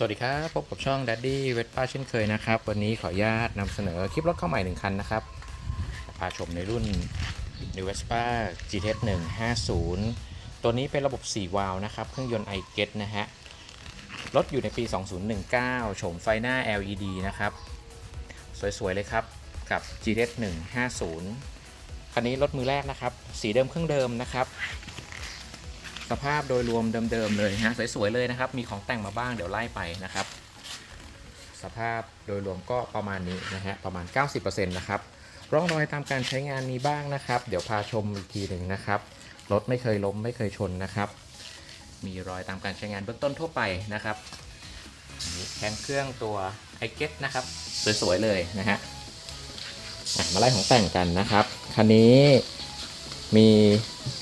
สวัสดีครับ พบกับช่อง Daddy v e t p a เช่นเคยนะครับ วันนี้ขออนุญาตนำเสนอคลิปรถเข้าใหม่หนึ่งคันนะครับ พาชมในรุ่น New Vespa GTS 150 ตัวนี้เป็นระบบ 4 วาล์วนะครับ เครื่องยนต์ i g e t นะฮะ รถอยู่ในปี 2019 โฉมไฟหน้า LED นะครับ สวย ๆ เลยครับ กับ GTS 150 คันนี้รถมือแรกนะครับ สีเดิมเครื่องเดิมนะครับ สภาพโดยรวมเดิมๆเลยฮะสวยๆเลยนะครับ มีของแต่งมาบ้างเดี๋ยวไล่ไปนะครับ สภาพโดยรวมก็ประมาณนี้นะฮะประมาณ 90%นะครับร่องรอยตามการใช้งานมีบ้างนะครับ เดี๋ยวพาชมอีกทีหนึ่งนะครับรถไม่เคยล้มไม่เคยชนนะครับ มีรอยตามการใช้งานเบื้องต้นทั่วไปนะครับแคนเครื่องตัวไอเก็ตนะครับ สวยๆเลยนะฮะอะมาไล่ของแต่งกันนะครับคันนี้มี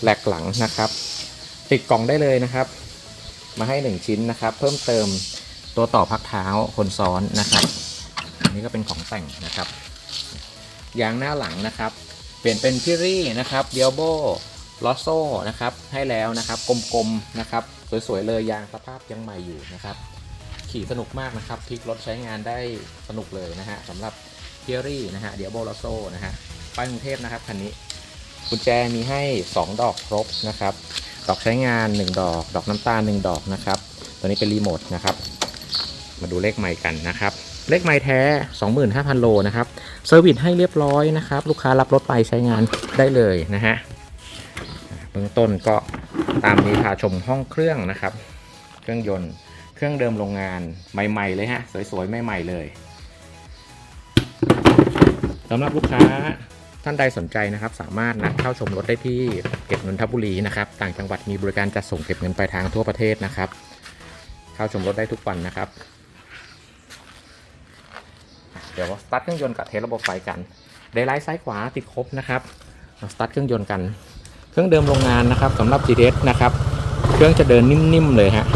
แหลกหลังนะครับ ติดกล่องได้เลยนะครับ มาให้ 1 ชิ้นนะครับ เพิ่มเติมตัวต่อพักเท้าคนซ้อนนะครับ อันนี้ก็เป็นของแต่งนะครับยางหน้าหลังนะครับ เปลี่ยนเป็นพิรี่นะครับเดียโบลอโซนะครับให้แล้วนะครับกลมๆนะครับสวยๆเลยยางสภาพยังใหม่อยู่นะครับ ขี่สนุกมากนะครับพลิกรถใช้งานได้สนุกเลยนะฮะสำหรับพิรี่นะฮะเดียโบลอโซนะฮะป้ายกรุงเทพนะครับคันนี้กุญแจมีให้ 2 ดอกครบนะครับ ดอกใช้งาน 1 ดอก ดอกน้ำตาล1ดอกนะครับ ตัวนี้เป็นรีโมทนะครับ มาดูเลขไมค์กันนะครับ เลขไมค์แท้ 25,000 โลนะครับเซอร์วิสให้เรียบร้อยนะครับ ลูกค้ารับรถไปใช้งานได้เลยนะฮะเบื้องต้นก็ตามนี้พาชมห้องเครื่องนะครับ เครื่องยนต์ เครื่องเดิมโรงงานใหม่ ๆ เลยฮะ สวยๆ ใหม่ ๆ เลยสำหรับลูกค้า ท่านใดสนใจนะครับ สามารถนัดเข้าชมรถได้ที่เก็บนนทบุรีนะครับต่างจังหวัดมีบริการจัดส่งเก็บเงินปลายทางทั่วประเทศนะครับ เข้าชมรถได้ทุกวันนะครับ เดี๋ยวสตาร์ทเครื่องยนต์กับเทสระบบไฟกันไดไลท์ซ้ายขวาติดครบนะครับสตาร์ทเครื่องยนต์กัน เครื่องเดิมโรงงานนะครับสำหรับ GTS นะครับ เครื่องจะเดินนิ่มๆเลยฮะ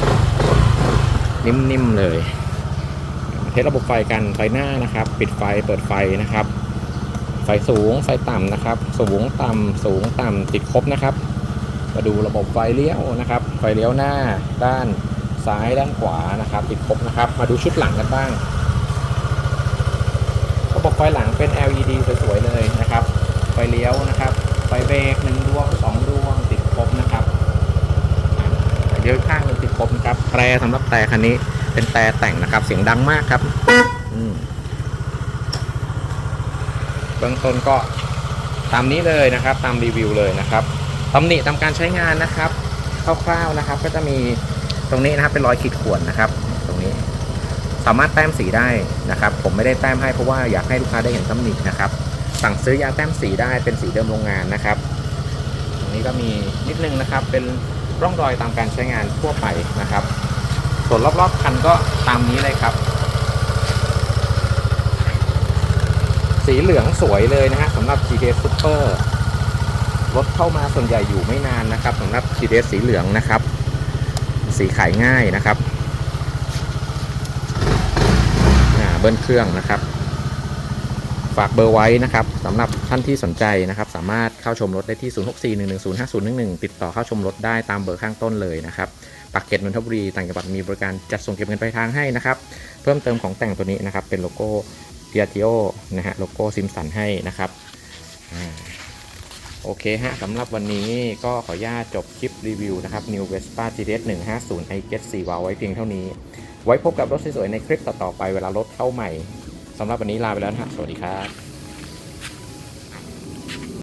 นิ่มๆเลย เทสระบบไฟกันไฟหน้านะครับ ปิดไฟเปิดไฟนะครับ ไฟสูงไฟต่ำนะครับ สูงต่ำสูงต่ำติดครบนะครับ มาดูระบบไฟเลี้ยวนะครับ ไฟเลี้ยวหน้าด้านซ้ายด้านขวานะครับ ติดครบนะครับ มาดูชุดหลังกันบ้างระบบไฟหลังเป็น LED สวยๆเลยนะครับ ไฟเลี้ยวนะครับ ไฟเบรกหนึ่งดวงสองดวงติดครบนะครับเดี๋ยวข้างหนึงติดครบนะครับ แตรสำหรับแต่คันนี้เป็นแต่แต่งนะครับ เสียงดังมากครับ อืม เบื้องต้นก็ตามนี้เลยนะครับ ตามรีวิวเลยนะครับตำหนิตามการใช้งานนะครับคร่าวๆนะครับ ก็จะมีตรงนี้นะครับเป็นรอยขีดข่วนนะครับ ตรงนี้สามารถแต้มสีได้นะครับ ผมไม่ได้แต้มให้เพราะว่าอยากให้ลูกค้าได้เห็นตำหนินะครับ สั่งซื้อยาแต้มสีได้เป็นสีเดิมโรงงานนะครับ ตรงนี้ก็มีนิดนึงนะครับ เป็นร่องรอยตามการใช้งานทั่วไปนะครับ ส่วนรอบๆคันก็ตามนี้เลยครับ สีเหลืองสวยเลยนะฮะสำหรับ GTS Super รถเข้ามาส่วนใหญ่อยู่ไม่นานนะครับสำหรับ GTS สีเหลืองนะครับ สีขายง่ายนะครับเบิ้ลเครื่องนะครับ ฝากเบอร์ไว้นะครับสำหรับท่านที่สนใจนะครับ สามารถเข้าชมรถได้ที่ 0641105011 ติดต่อเข้าชมรถได้ตามเบอร์ข้างต้นเลยนะครับปากเกร็ดนนทบุรีต่างจังหวัดมีบริการจัดส่งเก็บเงินปลายทางให้นะครับ เพิ่มเติมของแต่งตัวนี้นะครับ เป็นโลโก้ p i a g i o นะฮะโลโก้ซิมสันให้นะครับอโอเคฮะสำหรับวันนี้ก็ขออนุญาตจบคลิปรีวิวนะครับ New Vespa GTS 150 i g e t 4 w a l v ไว้เพียงเท่านี้ ไว้พบกับรถสวยๆในคลิปต่อๆไปเวลารถเข้าใหม่สำหรับวันนี้ลาไปแล้วนะฮะสวัสดีครับ